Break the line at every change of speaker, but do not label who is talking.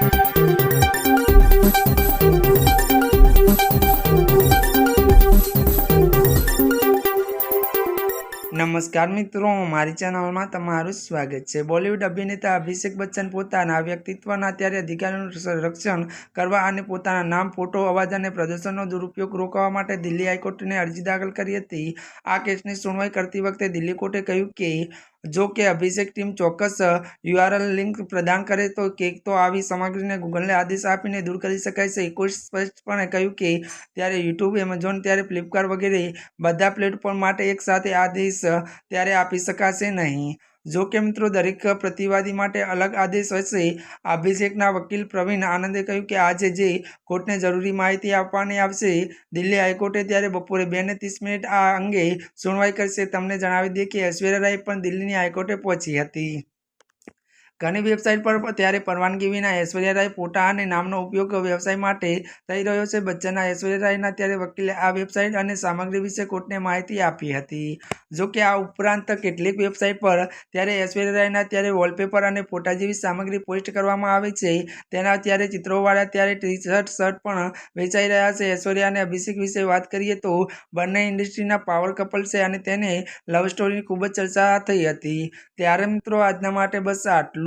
Thank you. નમસ્કાર મિત્રો, મારી ચેનલમાં તમારું સ્વાગત છે. બોલિવૂડ અભિનેતા અભિષેક બચ્ચન પોતાના વ્યક્તિત્વના અત્યારે અધિકારોનું રક્ષણ કરવા અને પોતાના નામ, ફોટો, અવાજ અને પ્રદર્શનનો દુરુપયોગ રોકવા માટે દિલ્હી હાઈકોર્ટને અરજી દાખલ કરી હતી. આ કેસની સુનવાઈ કરતી વખતે દિલ્હી કોર્ટે કહ્યું કે, જો કે અભિષેક ટીમ ચોક્કસ યુઆરએલ લિંક પ્રદાન કરે તો કેક તો આવી સામગ્રીને ગૂગલને આદેશ આપીને દૂર કરી શકાય છે. કોઈ સ્પષ્ટપણે કહ્યું કે, ત્યારે યુટ્યુબ, એમેઝોન, ત્યારે ફ્લિપકાર્ટ વગેરે બધા પ્લેટફોર્મ માટે એકસાથે આદેશ ત્યારે આપી શકાશે નહીં. જો કે મિત્રો, દરેક પ્રતિવાદી માટે અલગ આદેશ હશે. અભિષેકના વકીલ પ્રવીણ આનંદે કહ્યું કે આજે જે કોર્ટને જરૂરી માહિતી આપવાની આવશે, દિલ્હી હાઈકોર્ટે ત્યારે બપોરે બે ને ત્રીસ મિનિટ આ અંગે સુનવાઈ કરશે. તમને જણાવી દઈએ કે ઐશ્વર્યા રાય પણ દિલ્હીની હાઈકોર્ટે પહોંચી હતી. ઘણી વેબસાઇટ પર ત્યારે પરવાનગી વિના ઐશ્વર્યા રાય ફોટા અને નામનો ઉપયોગ વ્યવસાય માટે થઈ રહ્યો છે. બચ્ચનના ઐશ્વર્યા રાયના ત્યારે વકીલે આ વેબસાઇટ અને સામગ્રી વિશે કોર્ટને માહિતી આપી હતી. જો કે આ ઉપરાંત કેટલીક વેબસાઇટ પર ત્યારે ઐશ્વર્યા રાયના ત્યારે વોલપેપર અને ફોટા જેવી સામગ્રી પોસ્ટ કરવામાં આવે છે. તેના ત્યારે ચિત્રોવાળા ત્યારે ટી શર્ટ શર્ટ પણ વેચાઈ રહ્યા છે. ઐશ્વર્યા અને અભિષેક વિશે વાત કરીએ તો બંને ઇન્ડસ્ટ્રીના પાવર કપલ છે અને તેને લવ સ્ટોરીની ખૂબ જ ચર્ચા થઈ હતી. ત્યારે મિત્રો, આજના માટે બસ આટલું.